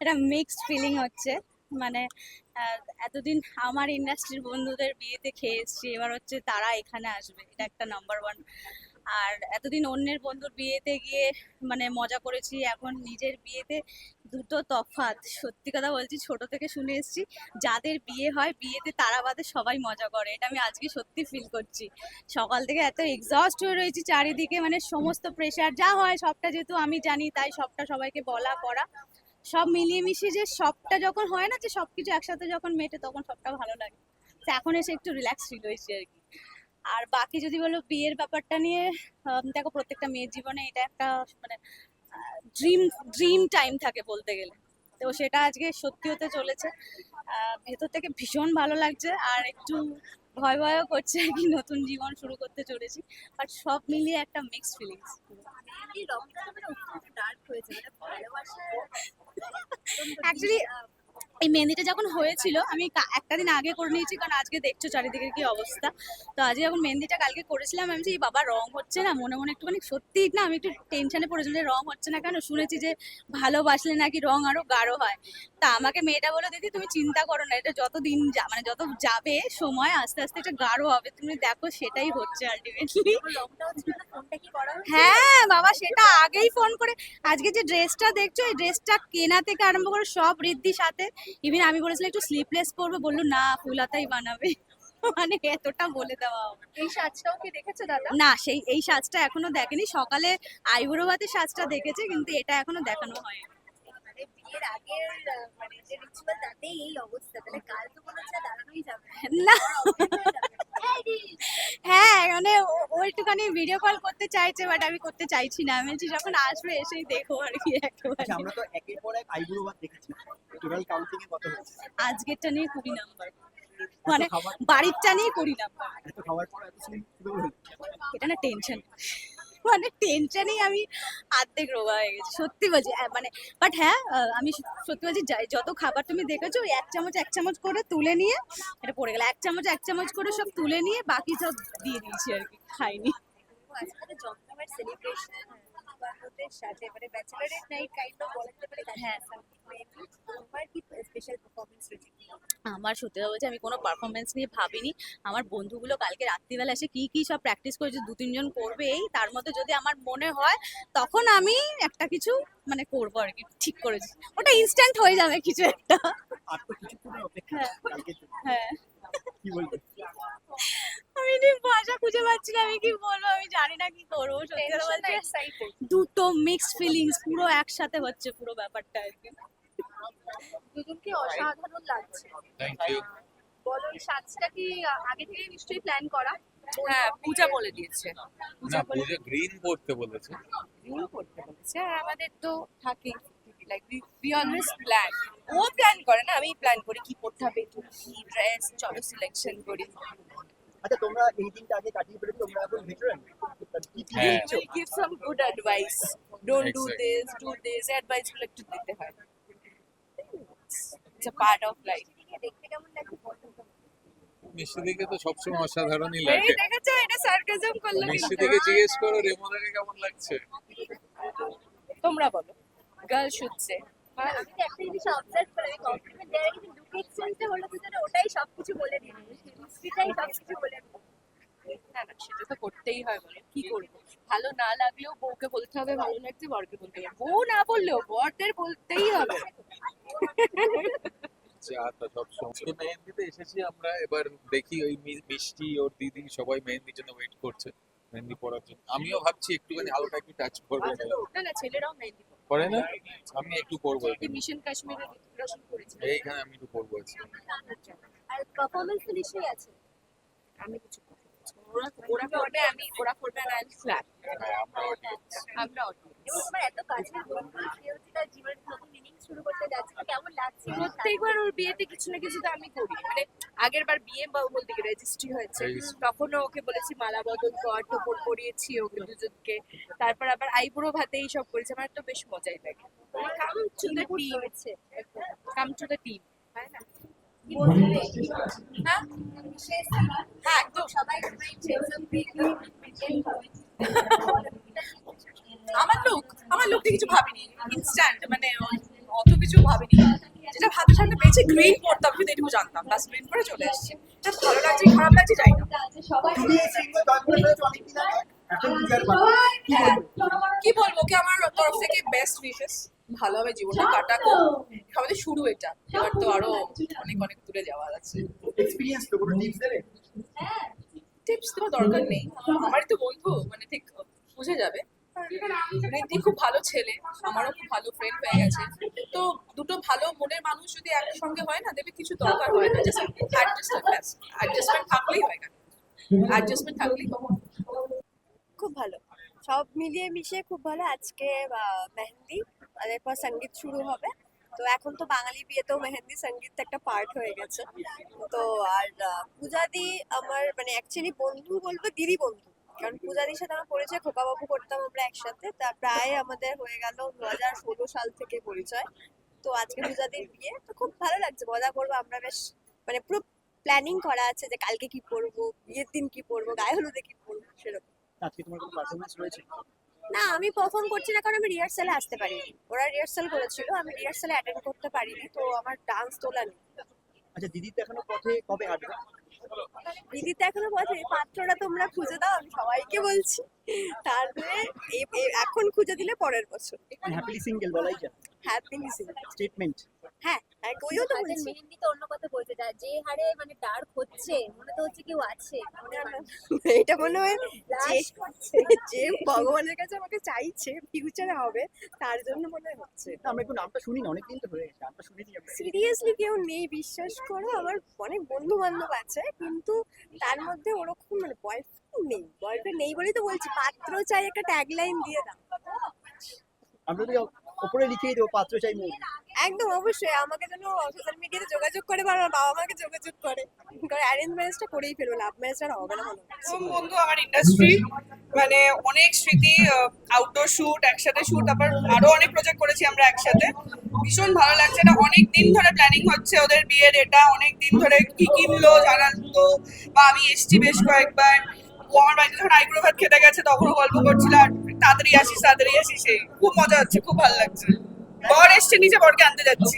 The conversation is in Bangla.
একটা মিক্সড ফিলিং হচ্ছে। মানে এতদিন আমার ইন্ডাস্ট্রির বন্ধুদের বিয়েতে খেয়ে এসেছি এবার হচ্ছে তারা এখানে আসবে। এটা একটা নাম্বার ওয়ান আর এতদিন অন্যের বন্ধুর বিয়েতে গিয়ে মানে মজা করেছি, এখন নিজের বিয়েতে দুটো তফাৎ। সত্যি কথা বলছি, ছোট থেকে শুনে এসেছি, যাদের বিয়ে হয়, বিয়েতে তারা বাদে সবাই মজা করে। এটা আমি আজকে সত্যি ফিল করছি। সকাল থেকে এত এক্সস্ট হয়ে রয়েছি চারিদিকে মানে সমস্ত প্রেশার যা হয় সবটা যেহেতু আমি জানি, তাই সবটা সবাইকে বলা করা সব মিলিয়ে মিশিয়ে যে সবটা যখন হয় না, যে সবকিছু একসাথে যখন মেটে, তখন সবটা ভালো লাগে। এখন এসে একটু রিল্যাক্স ফিল হয়েছি আর কি। আর বাকি যদি বলো বিয়ের ব্যাপারটা নিয়ে দেখো প্রত্যেকটা মেয়ের জীবনে এটা একটা মানে ড্রিম ড্রিম টাইম থাকে বলতে গেলে। তো সেটা আজকে সত্যি হতে চলেছে। ভেতর থেকে ভীষণ ভালো লাগছে আর একটু ভয় ভয়ও করছে আর কি নতুন জীবন শুরু করতে চলেছি। বাট সব মিলিয়ে একটা মিক্সড ফিলিংস অ্যাকচুয়ালি এই মেহেন্দিটা যখন হয়েছিল আমি একটা দিন আগে করে নিয়েছি কারণ আজকে দেখছ চারিদিকের কি অবস্থা। তো আজকে যখন মেহেন্দিটা কালকে করেছিলাম আমি এই বাবা রং হচ্ছে না মনে মনে একটুখানি সত্যি না আমি একটু টেনশনে পড়েছিলাম যে রং হচ্ছে না কেন? শুনেছি যে ভালোবাসলে নাকি রং আরও গাঢ় হয়। তা আমাকে মেয়েটা বলে দিদি তুমি চিন্তা করো না এটা যত দিন যা মানে যত যাবে সময় আস্তে আস্তে এটা গাঢ় হবে। তুমি দেখো সেটাই হচ্ছে আলটিমেটলি হ্যাঁ বাবা সেটা আগেই ফোন করে। আজকে যে ড্রেসটা দেখছ এই ড্রেসটা কেনা থেকে আরম্ভ করে সব ঋদ্ধির সাথে ইভেন আমি বলেছিলাম একটু স্লিপলেস পরবো বলল না ফুলাতাই বানাবে। মানে এতটা বলে দেওয়া এই সাজটাও কি দেখেছ দাদা? না সেই এই সাজটা এখনও দেখেনি। সকালে আইবুড়ো ভাতের সাজটা দেখেছে কিন্তু এটা এখনও দেখানো হয় মানে মানে না। হ্যাঁ মানে একটুখানি ভিডিও কল করতে চাইছে বাট আমি করতে চাইছি না। আমি বলছি যখন আসবে এসেই দেখো আর কি একেবারে। আচ্ছা আমরা তো একের পর এক আইবুড়ো ভাত দেখেছি। টোটাল কাউন্টিং এ কত হয়েছে? আজকেরটা নিয়ে কুড়ি নাম্বার মানে বাড়িরটা নিয়ে কুড়ি নাম্বার এত খাওয়ার পর এত এটা না টেনশন মানে টেনশনেই আমি আর্ধেক রোগা হয়ে গেছি, সত্যি বলছি। মানে বাট হ্যাঁ আমি সত্যি বলছি যত খাবার তুমি দেখেছ এক চামচ এক চামচ করে তুলে নিয়ে, এটা পড়ে গেল। এক চামচ এক চামচ করে সব তুলে নিয়ে বাকি সব দিয়ে দিয়েছি আর কি, খাইনি। সেলিব্রেশন বন্ধুদের সাথে মানে ব্যাচেলারেট নাইট কাইন্ড অফ বলতে পারে হ্যাঁ। তোমার কি স্পেশাল পারফরমেন্স রয়েছে। আমার সত্যি কথা বলছি আমি কোনো পারফরমেন্স নিয়ে ভাবিনি। আমার বন্ধুগুলো কালকে রাত্রিবেলা এসে কি কি সব প্র্যাকটিস করেছে দু তিনজন করবে এই তার মধ্যে যদি আমার মনে হয় তখন আমি একটা কিছু মানে করব আর কি ঠিক করেছি ওটা ইনস্ট্যান্ট হয়ে যাবে কিছু একটা। আর তো কিছুক্ষণের অপেক্ষা কালকে তো। হ্যাঁ। ঠিক ভাষা খুঁজে পাচ্ছি না আমি কি বলব আমি জানি না কি করব সত্যি দুটো মিক্সড ফিলিংস পুরো একসাথে হচ্ছে পুরো ব্যাপারটা আর কি। দুজনকে অসাধারণ লাগছে। থ্যাংক ইউ বলো সাজটা কি আগে থেকে নিশ্চয়ই প্ল্যান করা? হ্যাঁ পূজা বলে দিয়েছে। না পুজো গ্রিন পড়তে বলেছে। ভুল করতে বলেছে আর আমাদের তো থাকে লাইক উই অলওয়েজ প্ল্যান ও প্ল্যান করে না আমি প্ল্যান করি কি পড়তে হবে কি ড্রেস চলো সিলেকশন করি। আচ্ছা তোমরা এই দিনটা আগে কাটিয়ে ফেলেছো তোমরা এখন ভেটারান কি কি হ্যাঁ। Will give some good advice don't do. This do this অ্যাডভাইসগুলো একটু দিতে হয় it's a part of life দেখতে কেমন লাগছে বলো তো। দিকে তো সবসময় অসাধারণই এই লাগে দেখেছ এটা সার্কাজম করল মিষ্টি কিন্তু। জিজ্ঞেস করো কেমন লাগছে তোমরা বলো গার্ল শুচ্ছে আর আমি একটা জিনিস অবজার্ভ করে কমপ্লিমেন্ট দেওয়ার কিন্তু লুক এক্সচেঞ্জটা হলো দুজনে ওটাই সবকিছু বলে দিল। মিষ্টিটাই সবকিছু বলে দিল। না না সেটা তো করতেই হয় বলো। কি করব? ভালো না লাগলেও বউকে বলতে হবে ভালো লাগছে বরকে বলতে হবে। বউ না বললেও বরদের বলতেই হবে। যা তা সব সময়। মেহেন্দিতে এসেছি আমরা এবার দেখি ওই মিষ্টি ওর দিদি সবাই মেহেন্দির জন্য ওয়েট করছে মেহেন্দি পড়ার জন্য। আমিও ভাবছি একটুখানি হালকা একটু টাচ করব। না না ছেলেরাও মেহেন্দি। করে না? আমি একটু করব মিশন কাশ্মীরে করেছে এইখানে আমি একটু করব আর পারফরমেন্স তো নিশ্চয়ই আছে। আমি কিছু ওরা ওরা করবে আমি ওরা করবে না আমি ফ্ল্যাট আমরা audience। আমরা audience। এবং তোমার এত কাছের বন্ধু সে হচ্ছে তার জীবনের নতুন মিনিং শুরু করতে যাচ্ছে। কেমন লাগছে? প্রত্যেকবার ওর বিয়েতে কিছু না কিছু তো আমি করি। মানে আগের বার বিয়ে বা বলতে গিয়ে রেজিস্ট্রি হয়েছে। তখনও ওকে বলেছি মালা বদল কর টোপর পরিয়েছি ওকে দুজনকে। তারপর আবার আইবুড়ো ভাতে এই সব করেছে। আমার তো বেশ মজাই লাগে। Come to the team come to the team হ্যাঁ হ্যাঁ একদম। সবাই করে চলে এসেছি ভালো লাগছে খারাপ লাগছে যাই না। কি বলব কি আমার তরফ থেকে বেস্ট উইশেস ভালোভাবে জীবনটা কাটাকো আমাদের শুরু এটা। এবার তো আরও অনেক অনেক দূরে যাওয়ার আছে। এক্সপিরিয়েন্স তো কোনো টিপস দেবে? টিপস দেওয়ার দরকার নেই। আমারই তো বন্ধু মানে ঠিক বুঝে যাবে। রিদ্ধি খুব ভালো ছেলে, আমারও খুব ভালো ফ্রেন্ড হয়ে গেছে। তো দুটো ভালো মনের মানুষ যদি একসঙ্গে হয় না, দেখবে কিছু দরকার হয় না। অ্যাডজাস্টমেন্ট থাকলেই হয় অ্যাডজাস্টমেন্ট থাকলেই খুব ভালো। সব মিলিয়ে মিশিয়ে খুব ভালো। আজকে মেহেন্দি এরপর সংগীত শুরু হবে। তো এখন তো বাঙালি বিয়েতেও মেহেন্দি, সংগীত একটা পার্ট হয়ে গেছে। তো আর পূজাদি আমার মানে অ্যাকচুয়ালি বন্ধু বলব দিদি বন্ধু। কারণ পূজাদির সাথে আমার পরিচয় খোকাবাবু করতাম আমরা একসাথে। তা প্রায় আমাদের হয়ে গেল দু হাজার ষোলো সাল থেকে পরিচয়। তো আজকে পূজাদির বিয়ে। তো খুব ভালো লাগছে মজা করব আমরা বেশ মানে পুরো প্ল্যানিং করা আছে যে কালকে কি পরবো বিয়ের দিন কি পরবো গায়ে হলুদে কি পরবো সেরকম। আজকে তোমার কোনো পারফরমেন্স রয়েছে? না আমি পারফর্ম করছি না কারণ আমি রিহার্সালে আসতে পারিনি। ওরা রিহার্সাল করেছিল আমি রিহার্সালে অ্যাটেন্ড করতে পারিনি তো আমার ডান্স তোলা নেই। আচ্ছা দিদির দেখানো পথে কবে হাঁটবে দিদি তো এখনও বলছে পাত্রটা তোমরা খুঁজে দাও আমি সবাইকে বলছি। তারপরে এখন খুঁজে দিলে পরের বছর। হ্যাপিলি সিঙ্গেল বলাই যায়। হ্যাপি স্টেটমেন্ট হ্যাঁ হ্যাঁ ওইও তো তাদের বলছি মেহেন্দি তো অন্য কথা বলতে যা যে হারে মানে ডার্ক হচ্ছে মনে তো হচ্ছে কেউ আছে এটা মনে হয় যে করছে। যে ভগবানের কাছে আমাকে চাইছে ফিউচারে হবে তার জন্য মনে হয় হচ্ছে। আমরা একটু নামটা শুনি না অনেকদিন তো হয়ে গেছে নামটা শুনিনি সিরিয়াসলি কেউ নেই বিশ্বাস করো আমার অনেক বন্ধু বান্ধব আছে কিন্তু তার মধ্যে ওরকম মানে বয়ফ্রেন্ড নেই বয়ফ্রেন্ড নেই বলেই তো বলছি পাত্র চাই একটা ট্যাগলাইন দিয়ে দাও। আমরা ওপরে লিখেই দেবো পাত্র চাই মৌ একদম অবশ্যই। আমাকে যেন সোশ্যাল মিডিয়াতে যোগাযোগ করে বা আমার বাবা মাকে যোগাযোগ করে। কারণ অ্যারেঞ্জ ম্যারেজটা করেই ফেলব লাভ ম্যারেজ আর হবে না মনে বন্ধু আমার ইন্ডাস্ট্রি মানে অনেক স্মৃতি আউটডোর শুট একসাথে শুট আবার আরও অনেক প্রজেক্ট করেছি আমরা একসাথে। ভীষণ ভালো লাগছে। এটা অনেক দিন ধরে প্ল্যানিং হচ্ছে ওদের বিয়ের এটা অনেক দিন ধরে কি কিনলো জানাতো বা আমি এসছি বেশ কয়েকবার। ও আমার বাড়িতে যখন আইব্রো ভাত খেতে গেছে, তখনও গল্প করছিল, আর তাড়াতাড়ি আসিস তাড়াতাড়ি আসিস। সেই খুব মজা হচ্ছে, খুব ভালো লাগছে। বর এসছে নিচে বরকে আনতে যাচ্ছি।